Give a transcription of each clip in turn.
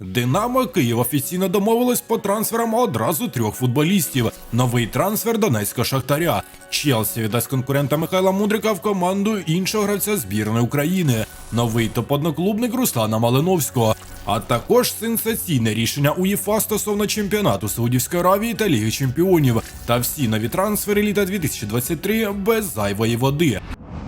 Динамо Київ офіційно домовилось по трансферам одразу трьох футболістів. Новий трансфер Донецького Шахтаря. Челсі віддасть конкурента Михайла Мудрика в команду іншого гравця збірної України. Новий топ-одноклубник Руслана Малиновського. А також сенсаційне рішення УЄФА стосовно чемпіонату Саудівської Аравії та Ліги Чемпіонів. Та всі нові трансфери літа 2023 без зайвої води.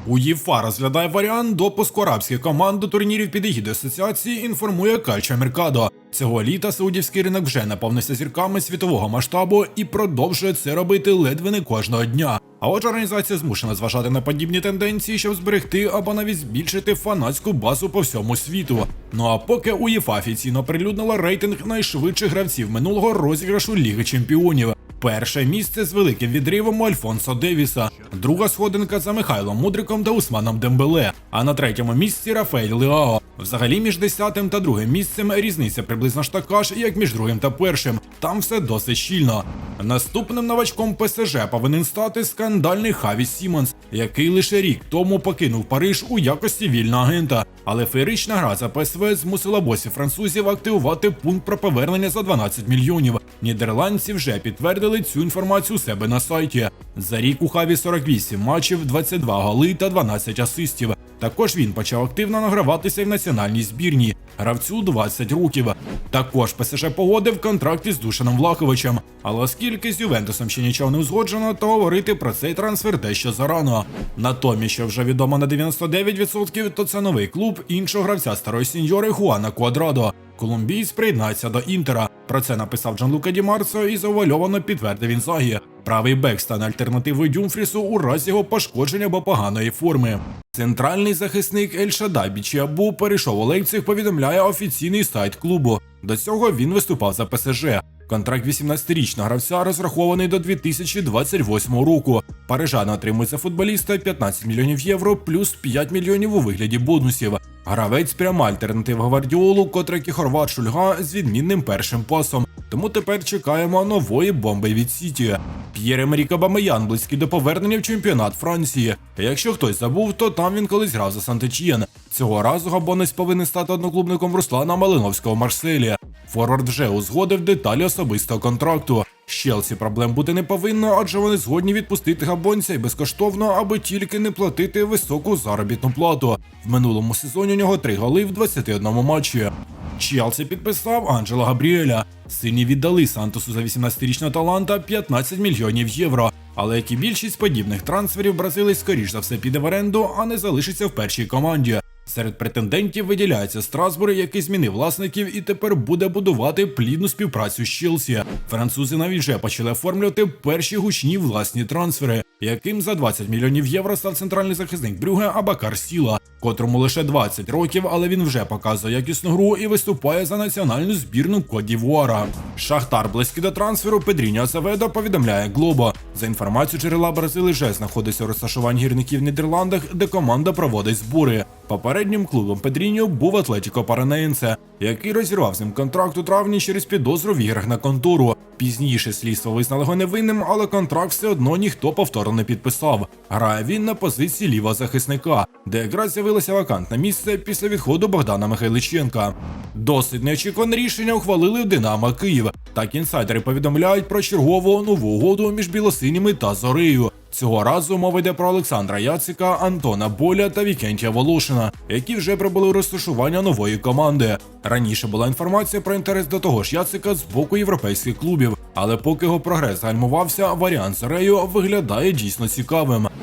УЄФА розглядає варіант допуску арабських команд до турнірів під егідою асоціації, інформує Кальчо Меркадо. Цього літа саудівський ринок вже наповнився зірками світового масштабу і продовжує це робити ледве не кожного дня. А отже, організація змушена зважати на подібні тенденції, щоб зберегти або навіть збільшити фанатську базу по всьому світу. Ну а поки УЄФА офіційно прилюднила рейтинг найшвидших гравців минулого розіграшу Ліги Чемпіонів. Перше місце з великим відривом у Альфонсо Девіса, друга сходинка за Михайлом Мудриком та Усманом Дембеле. А на третьому місці Рафаель Леао. Взагалі між десятим та другим місцем різниця приблизно ж така ж, як між другим та першим. Там все досить щільно. Наступним новачком ПСЖ повинен стати скандальний Хаві Сімонс, який лише рік тому покинув Париж у якості вільного агента. Але феєрична гра за ПСВ змусила босів французів активувати пункт про повернення за 12 мільйонів. Нідерландці вже підтвердили цю інформацію у себе на сайті. За рік у Хаві 48 матчів, 22 голи та 12 асистів. Також він почав активно награватися і в національній збірні. Гравцю 20 років. Також ПСЖ погодив контракт із Душаном Влаховичем. Але оскільки з Ювентусом ще нічого не узгоджено, то говорити про цей трансфер дещо зарано. Натомість, що вже відомо на 99%, то це новий клуб іншого гравця старої сіньори Хуана Квадрадо. Колумбійць приєднається до Інтера. Про це написав Джанлука Ді Марсо і завуальовано підтвердив Інзагі. Правий бек стане альтернативою Дюмфрісу у разі його пошкодження або поганої форми. Центральний захисник Ель Бічіабу перейшов у Лейпциг, повідомляє офіційний сайт клубу. До цього він виступав за ПСЖ. Контракт 18-річного гравця розрахований до 2028 року. Парижани отримують за футболіста 15 мільйонів євро плюс 5 мільйонів у вигляді бонусів. Гравець пряма альтернатива Гвардіолу, котрий і Хорват Шульга з відмінним першим пасом. Тому тепер чекаємо нової бомби від Сіті. П'єр Емерік Абамеян близький до повернення в чемпіонат Франції. Якщо хтось забув, то там він колись грав за Сантечієн. Цього разу габонець повинен стати одноклубником Руслана Малиновського Марселі. Форвард вже узгодив деталі особистого контракту. З Челсі проблем бути не повинно, адже вони згодні відпустити габонця і безкоштовно, аби тільки не платити високу заробітну плату. В минулому сезоні у нього три голи в 21 матчі. Челсі підписав Анджела Габріеля. Сині віддали Сантосу за 18-річного таланта 15 мільйонів євро. Але як і більшість подібних трансферів, бразилець скоріш за все піде в оренду, а не залишиться в першій команді. Серед претендентів виділяється Страсбург, який змінив власників і тепер буде будувати плідну співпрацю з Челсі. Французи навіть вже почали оформлювати перші гучні власні трансфери, яким за 20 мільйонів євро став центральний захисник Брюге Абакар Сіла, котрому лише 20 років, але він вже показує якісну гру і виступає за національну збірну Кодівуара. Шахтар близький до трансферу Педріньо Асаведо повідомляє Глобо. За інформацією джерела Бразили вже знаходиться у розташуванні гірників в Нідерландах, де команда проводить збори. Попереднім клубом Педріньо був Атлетіко Паранеєнце, який розірвав з ним контракт у травні через підозру в іграх на контуру. Пізніше слідство визнало його невинним, але контракт все одно ніхто повторно не підписав. Грає він на позиції лівого захисника, де якраз з'явилося вакантне місце після відходу Богдана Михайличенка. Досить неочікуване рішення ухвалили в Динамо Київ. Так інсайдери повідомляють про чергову нову угоду між білосиніми та зорею. Цього разу мова йде про Олександра Яцика, Антона Боля та Вікентія Волошина, які вже прибули розташування нової команди. Раніше була інформація про інтерес до того ж Яцика з боку європейських клубів, але поки його прогрес гальмувався, варіант з Рею виглядає дійсно цікавим.